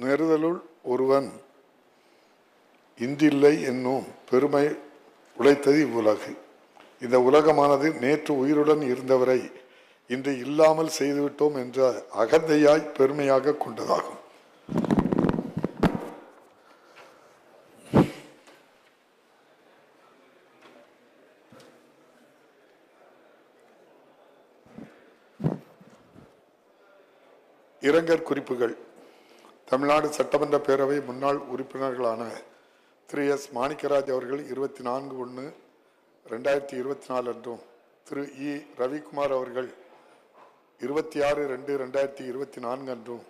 நெறுதலுள் ஒருவன் இன்றில்லை என்னும் பெருமை உழைத்தது இவ்வுலகு. இந்த உலகமானது நேற்று உயிருடன் இருந்தவரை இன்று இல்லாமல் செய்துவிட்டோம் என்ற அகந்தையாய் பெருமையாக கொண்டதாகும். இரங்கற் குறிப்புகள். தமிழ்நாடு சட்டமன்ற பேரவை முன்னாள் உறுப்பினர்களான திரு எஸ். மாணிக்கராஜ் அவர்கள் இருபத்தி நான்கு ஒன்று ரெண்டாயிரத்தி இருபத்தி நாலு அன்றும் திரு இ. ரவிக்குமார் அவர்கள் இருபத்தி ஆறு ரெண்டு ரெண்டாயிரத்தி இருபத்தி நான்கு அன்றும்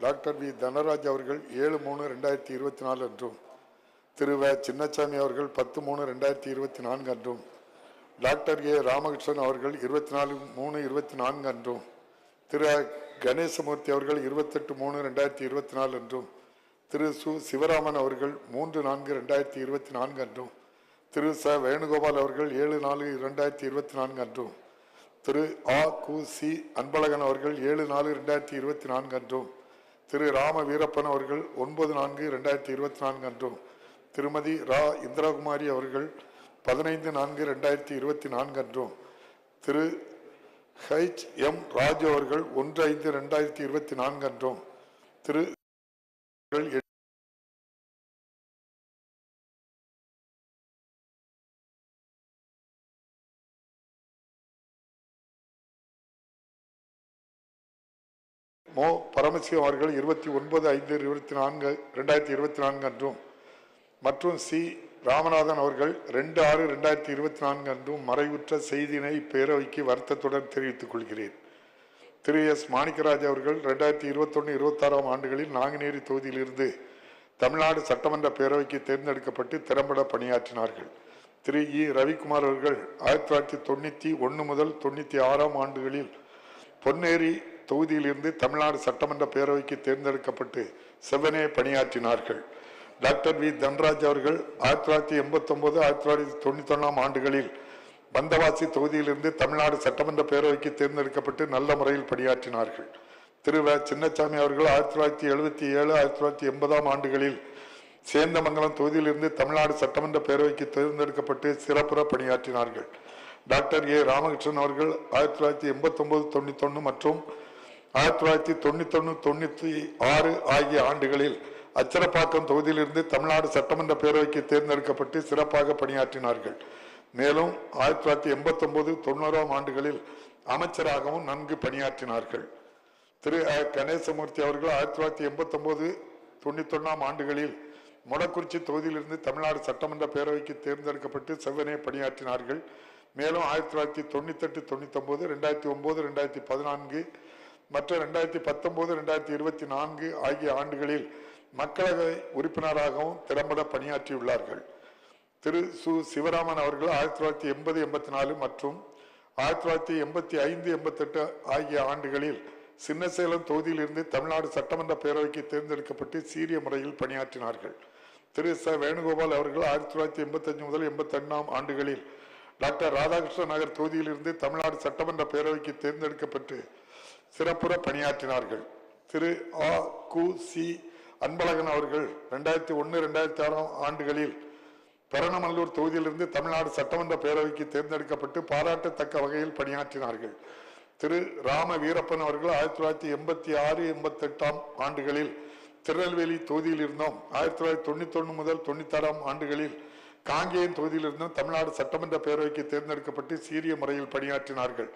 டாக்டர் வி. தனராஜ் அவர்கள் ஏழு மூணு ரெண்டாயிரத்தி இருபத்தி நாலு அன்றும் திரு. வ. சின்னசாமி அவர்கள் பத்து மூணு ரெண்டாயிரத்தி இருபத்தி நான்கு அன்றும் டாக்டர் ஏ. ராமகிருஷ்ணன் அவர்கள் இருபத்தி நாலு மூணு இருபத்தி நான்கு அன்றும் திரு கணேசமூர்த்தி அவர்கள் இருபத்தெட்டு மூணு ரெண்டாயிரத்தி இருபத்தி நாலு அன்றும் திரு சு சிவராமன் அவர்கள் மூன்று நான்கு ரெண்டாயிரத்தி இருபத்தி நான்கு அன்றும் திரு ச வேணுகோபால் அவர்கள் ஏழு நாலு ரெண்டாயிரத்தி இருபத்தி நான்கு அன்றும் திரு ஆ கு சி அன்பழகன் அவர்கள் ஏழு நாலு ரெண்டாயிரத்தி இருபத்தி நான்கு அன்றும் திரு ராம வீரப்பன் அவர்கள் ஒன்பது நான்கு ரெண்டாயிரத்தி இருபத்தி நான்கு அன்றும் திருமதி ரா இந்திராகுமாரி அவர்கள் பதினைந்து நான்கு ரெண்டாயிரத்தி இருபத்தி நான்கு அன்றும் திரு ஹெச் எம் ராஜு அவர்கள் ஒன்று ஐந்து ரெண்டாயிரத்தி இருபத்தி நான்கு அன்றும் திரு மோ பரமசிவம் அவர்கள் இருபத்தி ஒன்பது ஐந்து இருபத்தி நான்கு ரெண்டாயிரத்தி இருபத்தி நான்கு அன்றும் மற்றும் சி ராமநாதன் அவர்கள் ரெண்டு ஆறு ரெண்டாயிரத்தி இருபத்தி நான்கு அன்றும் மறைவுற்ற செய்தியினை பேரவைக்கு வருத்தத்துடன் தெரிவித்துக் கொள்கிறேன். திரு எஸ். மாணிக்கராஜ் அவர்கள் ரெண்டாயிரத்தி இருபத்தொன்று இருபத்தாறாம் ஆண்டுகளில் நாங்குநேரி தொகுதியிலிருந்து தமிழ்நாடு சட்டமன்ற பேரவைக்கு தேர்ந்தெடுக்கப்பட்டு திறம்பட பணியாற்றினார்கள். திரு இ. ரவிக்குமார் அவர்கள் ஆயிரத்தி தொள்ளாயிரத்தி தொண்ணூற்றி ஒன்று முதல் தொண்ணூற்றி ஆறாம் ஆண்டுகளில் பொன்னேரி தொகுதியிலிருந்து தமிழ்நாடு சட்டமன்ற பேரவைக்கு தேர்ந்தெடுக்கப்பட்டு செவ்வனே பணியாற்றினார்கள். Doctor V. தன்ராஜ் அவர்கள் ஆயிரத்தி தொள்ளாயிரத்தி எண்பத்தி ஒன்பது ஆயிரத்தி தொள்ளாயிரத்தி தொண்ணூத்தி ஒன்றாம் ஆண்டுகளில் பந்தவாசி தொகுதியிலிருந்து தமிழ்நாடு சட்டமன்ற பேரவைக்கு தேர்ந்தெடுக்கப்பட்டு நல்ல முறையில் பணியாற்றினார்கள். திரு. வ. சின்னசாமி அவர்கள் ஆயிரத்தி தொள்ளாயிரத்தி எழுபத்தி ஏழு ஆயிரத்தி தொள்ளாயிரத்தி எண்பதாம் ஆண்டுகளில் சேந்தமங்கலம் தொகுதியிலிருந்து தமிழ்நாடு சட்டமன்ற பேரவைக்கு தேர்ந்தெடுக்கப்பட்டு சிறப்புற பணியாற்றினார்கள். Doctor A. ராமகிருஷ்ணன் அவர்கள் ஆயிரத்தி தொள்ளாயிரத்தி எண்பத்தி ஒன்பது தொண்ணூத்தி ஒன்று மற்றும் ஆயிரத்தி தொள்ளாயிரத்தி தொண்ணூத்தி ஒன்று தொண்ணூத்தி ஆறு ஆகிய ஆண்டுகளில் அச்சரப்பாக்கம் தொகுதியிலிருந்து தமிழ்நாடு சட்டமன்ற பேரவைக்கு தேர்ந்தெடுக்கப்பட்டு சிறப்பாக பணியாற்றினார்கள். மேலும் ஆயிரத்தி தொள்ளாயிரத்தி எண்பத்தி ஒன்பது தொண்ணூறாம் ஆண்டுகளில் அமைச்சராகவும் நன்கு பணியாற்றினார்கள். திரு. கணேசமூர்த்தி அவர்கள் ஆயிரத்தி தொள்ளாயிரத்தி எண்பத்தி ஒன்பது தொண்ணூத்தி ஒன்னாம் ஆண்டுகளில் மொடக்குறிச்சி தொகுதியிலிருந்து தமிழ்நாடு சட்டமன்ற பேரவைக்கு தேர்ந்தெடுக்கப்பட்டு செவ்வனே பணியாற்றினார்கள். மேலும் ஆயிரத்தி தொள்ளாயிரத்தி தொண்ணூத்தி எட்டு தொண்ணூத்தி ஒன்பது ரெண்டாயிரத்தி ஒன்பது ரெண்டாயிரத்தி பதினான்கு மற்ற ரெண்டாயிரத்தி பத்தொன்பது ரெண்டாயிரத்தி இருபத்தி நான்கு ஆகிய ஆண்டுகளில் மக்களவை உறுப்பினராகவும் திறம்பட பணியாற்றியுள்ளார்கள். திரு. சு. சிவராமன் அவர்கள் ஆயிரத்தி தொள்ளாயிரத்தி எண்பது எண்பத்தி நாலு மற்றும் ஆயிரத்தி தொள்ளாயிரத்தி எண்பத்தி ஐந்து எண்பத்தெட்டு ஆகிய ஆண்டுகளில் சின்னசேலம் தொகுதியிலிருந்து தமிழ்நாடு சட்டமன்ற பேரவைக்கு தேர்ந்தெடுக்கப்பட்டு சீரிய முறையில் பணியாற்றினார்கள். திரு. ச. வேணுகோபால் அவர்கள் ஆயிரத்தி தொள்ளாயிரத்தி எண்பத்தஞ்சு முதல் எண்பத்தெண்ணாம் ஆண்டுகளில் டாக்டர் ராதாகிருஷ்ணன் நகர் தொகுதியிலிருந்து தமிழ்நாடு சட்டமன்ற பேரவைக்கு தேர்ந்தெடுக்கப்பட்டு சிறப்புற பணியாற்றினார்கள். திரு. ஆ. கு. சி. அன்பழகன் அவர்கள் ரெண்டாயிரத்தி ஒன்று ரெண்டாயிரத்தி ஆறாம் ஆண்டுகளில் பெரணமல்லூர் தொகுதியிலிருந்து தமிழ்நாடு சட்டமன்ற பேரவைக்கு தேர்ந்தெடுக்கப்பட்டு பாராட்டத்தக்க வகையில் பணியாற்றினார்கள். திரு ராம வீரப்பன் அவர்கள் ஆயிரத்தி தொள்ளாயிரத்தி எண்பத்தி ஆறு எண்பத்தி எட்டாம் ஆண்டுகளில் திருநெல்வேலி தொகுதியில் இருந்தோம் ஆயிரத்தி தொள்ளாயிரத்தி தொண்ணூத்தி ஒன்று முதல் தொண்ணூத்தாறாம் ஆண்டுகளில் காங்கேயம் தொகுதியிலிருந்தும் தமிழ்நாடு சட்டமன்ற பேரவைக்கு தேர்ந்தெடுக்கப்பட்டு சீரிய முறையில் பணியாற்றினார்கள்.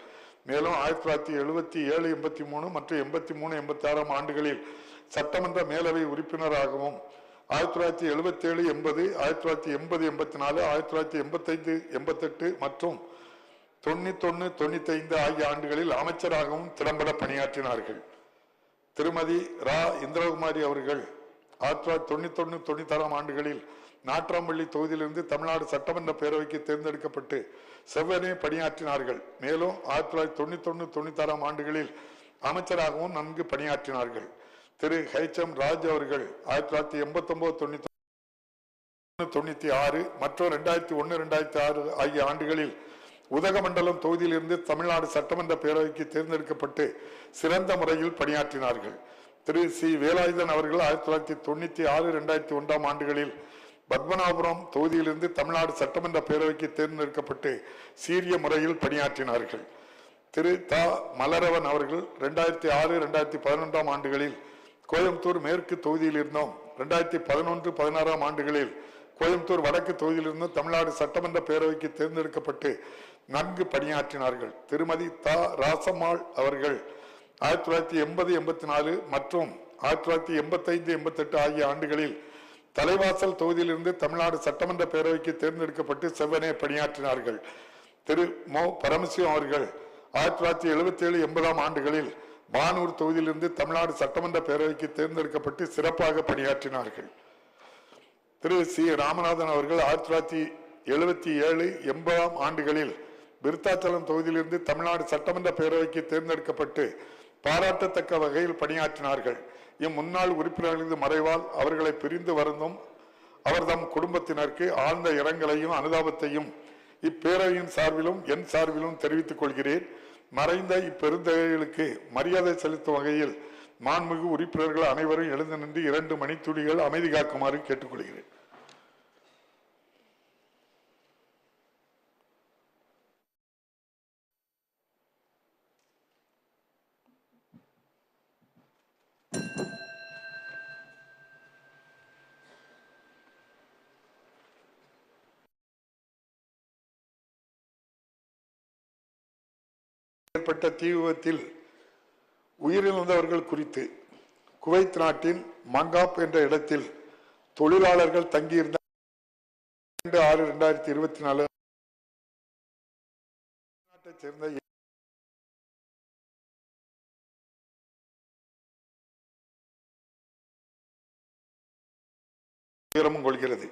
மேலும் ஆயிரத்தி தொள்ளாயிரத்தி எழுபத்தி ஏழு எண்பத்தி மூணு மற்றும் எண்பத்தி மூணு எண்பத்தி ஆறாம் ஆண்டுகளில் சட்டமன்ற மேலவை உறுப்பினராகவும் ஆயிரத்தி தொள்ளாயிரத்தி எழுபத்தி ஏழு எண்பது ஆயிரத்தி தொள்ளாயிரத்தி எண்பது எண்பத்தி நாலு ஆயிரத்தி தொள்ளாயிரத்தி எண்பத்தைந்து எண்பத்தெட்டு மற்றும் தொண்ணூத்தொன்னு தொண்ணூத்தைந்து ஆகிய ஆண்டுகளில் அமைச்சராகவும் திறம்பட பணியாற்றினார்கள். திருமதி ரா. இந்திரகுமாரி அவர்கள் ஆயிரத்தி தொள்ளாயிரத்தி தொண்ணூத்தொன்னு தொண்ணூத்தாறாம் ஆண்டுகளில் நாற்றாம்பள்ளி தொகுதியிலிருந்து தமிழ்நாடு சட்டமன்ற பேரவைக்கு தேர்ந்தெடுக்கப்பட்டு செவ்வனே பணியாற்றினார்கள். மேலும் ஆயிரத்தி தொள்ளாயிரத்தி தொண்ணூத்தொன்னு தொண்ணூத்தாறாம் ஆண்டுகளில் அமைச்சராகவும் நன்கு பணியாற்றினார்கள். திரு ஹெச் எம் ராஜ் அவர்கள் ஆயிரத்தி தொள்ளாயிரத்தி எண்பத்தி ஒன்பது தொண்ணூத்தி தொண்ணூத்தி ஆறு மற்றும் ரெண்டாயிரத்தி ஒன்னு ரெண்டாயிரத்தி ஆறு ஆகிய ஆண்டுகளில் உதகமண்டலம் தொகுதியிலிருந்து தமிழ்நாடு சட்டமன்ற பேரவைக்கு தேர்ந்தெடுக்கப்பட்டு சிறந்த முறையில் பணியாற்றினார்கள். திரு சி. வேலாயுதன் அவர்கள் ஆயிரத்தி தொள்ளாயிரத்தி தொண்ணூத்தி ஆறு இரண்டாயிரத்தி ஒன்றாம் ஆண்டுகளில் பத்மநாபபுரம் தொகுதியிலிருந்து தமிழ்நாடு சட்டமன்ற பேரவைக்கு தேர்ந்தெடுக்கப்பட்டு சீரிய முறையில் பணியாற்றினார்கள். திரு த. மலரவன் அவர்கள் ரெண்டாயிரத்தி ஆறு ரெண்டாயிரத்தி பதினொன்றாம் ஆண்டுகளில் கோயம்புத்தூர் மேற்கு தொகுதியில் இருந்தோம் ரெண்டாயிரத்தி பதினொன்று பதினாறாம் ஆண்டுகளில் கோயம்புத்தூர் வடக்கு தொகுதியிலிருந்தும் தமிழ்நாடு சட்டமன்ற பேரவைக்கு தேர்ந்தெடுக்கப்பட்டு நன்கு பணியாற்றினார்கள். திருமதி த. ராசம்மாள் அவர்கள் ஆயிரத்தி தொள்ளாயிரத்தி எண்பது எண்பத்தி நாலு மற்றும் ஆயிரத்தி தொள்ளாயிரத்தி எண்பத்தைந்து எண்பத்தெட்டு ஆகிய ஆண்டுகளில் தலைவாசல் தொகுதியிலிருந்து தமிழ்நாடு சட்டமன்ற பேரவைக்கு தேர்ந்தெடுக்கப்பட்டு செவ்வனே பணியாற்றினார்கள். திரு. மோ. பரமசிவம் அவர்கள் ஆயிரத்தி தொள்ளாயிரத்தி எழுபத்தி ஏழு எண்பதாம் ஆண்டுகளில் வானூர் தொகுதியிலிருந்து தமிழ்நாடு சட்டமன்ற பேரவைக்கு தேர்ந்தெடுக்கப்பட்டு சிறப்பாக பணியாற்றினார்கள். திரு சி. ராமநாதன் அவர்கள் ஆயிரத்தி தொள்ளாயிரத்தி எழுபத்தி ஏழு எண்பதாம் ஆண்டுகளில் விருத்தாச்சலம் தொகுதியிலிருந்து தமிழ்நாடு சட்டமன்ற பேரவைக்கு தேர்ந்தெடுக்கப்பட்டு பாராட்டத்தக்க வகையில் பணியாற்றினார்கள். இம்முன்னாள் உறுப்பினர்களது மறைவால் அவர்களை பிரிந்து வருந்தும் அவர்தம் குடும்பத்தினருக்கு ஆழ்ந்த இரங்கலையும் அனுதாபத்தையும் இப்பேரவையின் சார்பிலும் என் சார்பிலும் தெரிவித்துக் கொள்கிறேன். மறைந்த இப்பெருந்தகைகளுக்கு மரியாதை செலுத்தும் வகையில் மாண்புமிகு உறுப்பினர்கள் அனைவரும் எழுந்து நின்று இரண்டு மணித்துளிகள் அமைதி காக்குமாறு கேட்டுக்கொள்கிறேன். ஏற்பட்ட தீ விபத்தில் உயிரிழந்தவர்கள் குறித்து குவைத் நாட்டின் மங்காப் என்ற இடத்தில் தொழிலாளர்கள் தங்கியிருந்த இரண்டு ஆறு இரண்டாயிரத்தி இருபத்தி நாலு நாட்டைச் சேர்ந்த உயரமும் கொள்கிறது.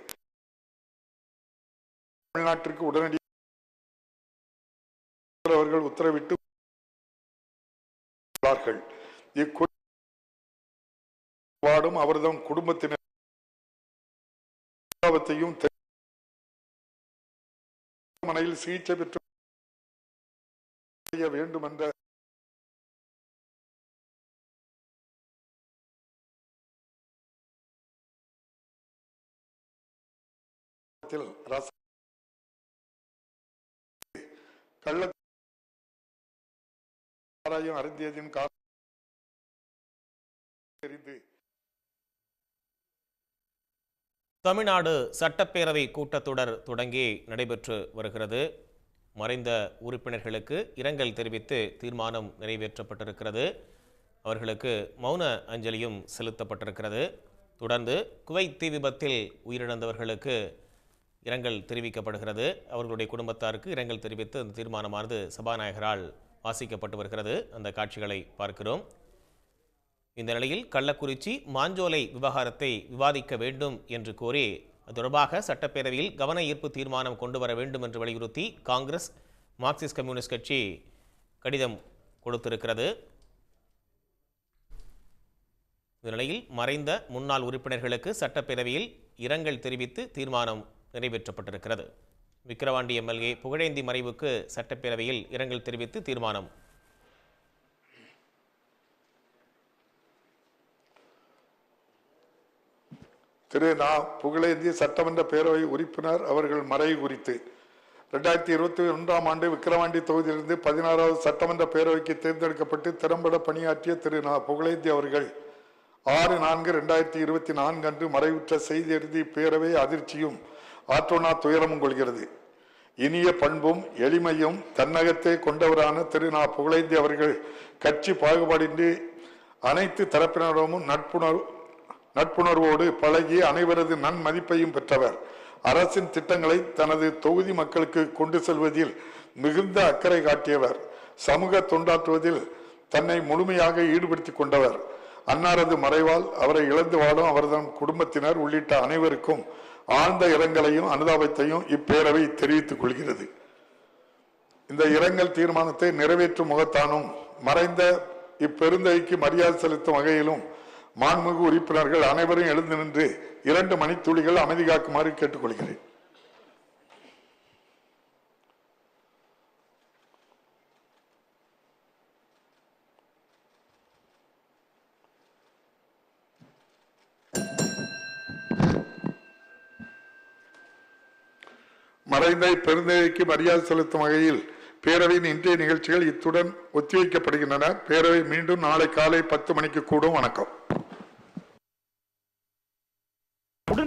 தமிழ்நாட்டிற்கு உடனடி அவர்கள் உத்தரவிட்டு உள்ளார்கள். இக்கு- வாடும் அவர்தம் குடும்பத்தினர் மனையில் சிகிச்சை பெற்று செய்ய வேண்டும் என்ற ரச- கள்ள காரணம் தெரிந்து. தமிழ்நாடு சட்டப்பேரவை கூட்டத்தொடர் தொடங்கி நடைபெற்று வருகிறது. மறைந்த உறுப்பினர்களுக்கு இரங்கல் தெரிவித்து தீர்மானம் நிறைவேற்றப்பட்டிருக்கிறது. அவர்களுக்கு மௌன அஞ்சலியும் செலுத்தப்பட்டிருக்கிறது. தொடர்ந்து குவைத் தீ விபத்தில் உயிரிழந்தவர்களுக்கு இரங்கல் தெரிவிக்கப்படுகிறது. அவர்களுடைய குடும்பத்தாருக்கு இரங்கல் தெரிவித்து அந்த தீர்மானமானது சபாநாயகரால் வாசிக்கப்பட்டு வருகிறது. அந்த காட்சிகளை பார்க்கிறோம். இந்த நிலையில் கள்ளக்குறிச்சி மாஞ்சோலை விவகாரத்தை விவாதிக்க வேண்டும் என்று கோரி அது தொடர்பாக சட்டப்பேரவையில் கவன ஈர்ப்பு தீர்மானம் கொண்டு வர வேண்டும் என்று வலியுறுத்தி காங்கிரஸ் மார்க்சிஸ்ட் கம்யூனிஸ்ட் கட்சி கடிதம் கொடுத்திருக்கிறது. இந்த நிலையில் மறைந்த முன்னாள் உறுப்பினர்களுக்கு சட்டப்பேரவையில் இரங்கல் தெரிவித்து தீர்மானம் நிறைவேற்றப்பட்டிருக்கிறது. விக்கிரவாண்டி எம்எல்ஏ புகழேந்தி மறைவுக்கு சட்டப்பேரவையில் இரங்கல் தெரிவித்து தீர்மானம் திரு நா புகழேந்திய சட்டமன்ற பேரவை உறுப்பினர் அவர்கள் மறைவு குறித்து. ரெண்டாயிரத்தி இருபத்தி ஒன்றாம் ஆண்டு விக்கிரவாண்டி தொகுதியிலிருந்து பதினாறாவது சட்டமன்ற பேரவைக்கு தேர்ந்தெடுக்கப்பட்டு திறம்பட பணியாற்றிய திரு நா புகழேந்தி அவர்கள் ஆறு நான்கு ரெண்டாயிரத்தி இருபத்தி நான்கு அன்று மறைவுற்ற செய்தி எழுதி பேரவை அதிர்ச்சியும் ஆற்றோனா துயரமும் கொள்கிறது. இனிய பண்பும் எளிமையும் தன்னகத்தை கொண்டவரான திரு நா புகழேந்தி அவர்கள் கட்சி பாகுபாடின்றி அனைத்து தரப்பினரிடமும் நட்புணர்வு நட்புணர்வோடு பழகி அனைவரது நன்மதிப்பையும் பெற்றவர். அரசின் திட்டங்களை தனது தொகுதி மக்களுக்கு கொண்டு செல்வதில் மிகுந்த அக்கறை காட்டியவர். சமூக தொண்டாற்றுவதில் தன்னை முழுமையாக ஈடுபடுத்திக் கொண்டவர். அன்னாரது மறைவால் அவரை இழந்து வாடும் அவரது குடும்பத்தினர் உள்ளிட்ட அனைவருக்கும் ஆழ்ந்த இரங்கலையும் அனுதாபத்தையும் இப்பேரவை தெரிவித்துக் கொள்கிறது. இந்த இரங்கல் தீர்மானத்தை நிறைவேற்றும் முகத்தானும் மறைந்த இப்பெருந்தைக்கு மரியாதை செலுத்தும் வகையிலும் மாண்புமிகு உறுப்பினர்கள் அனைவரும் எழுந்து நின்று இரண்டு மணித்துளிகள் அமைதி காக்குமாறு கேட்டுக்கொள்கிறேன். மறைந்த பெருந்தகைக்கு மரியாதை செலுத்தும் வகையில் பேரவையின் இன்றைய நிகழ்ச்சிகள் இத்துடன் ஒத்திவைக்கப்படுகின்றன. பேரவை மீண்டும் நாளை காலை பத்து மணிக்கு கூடும். வணக்கம்.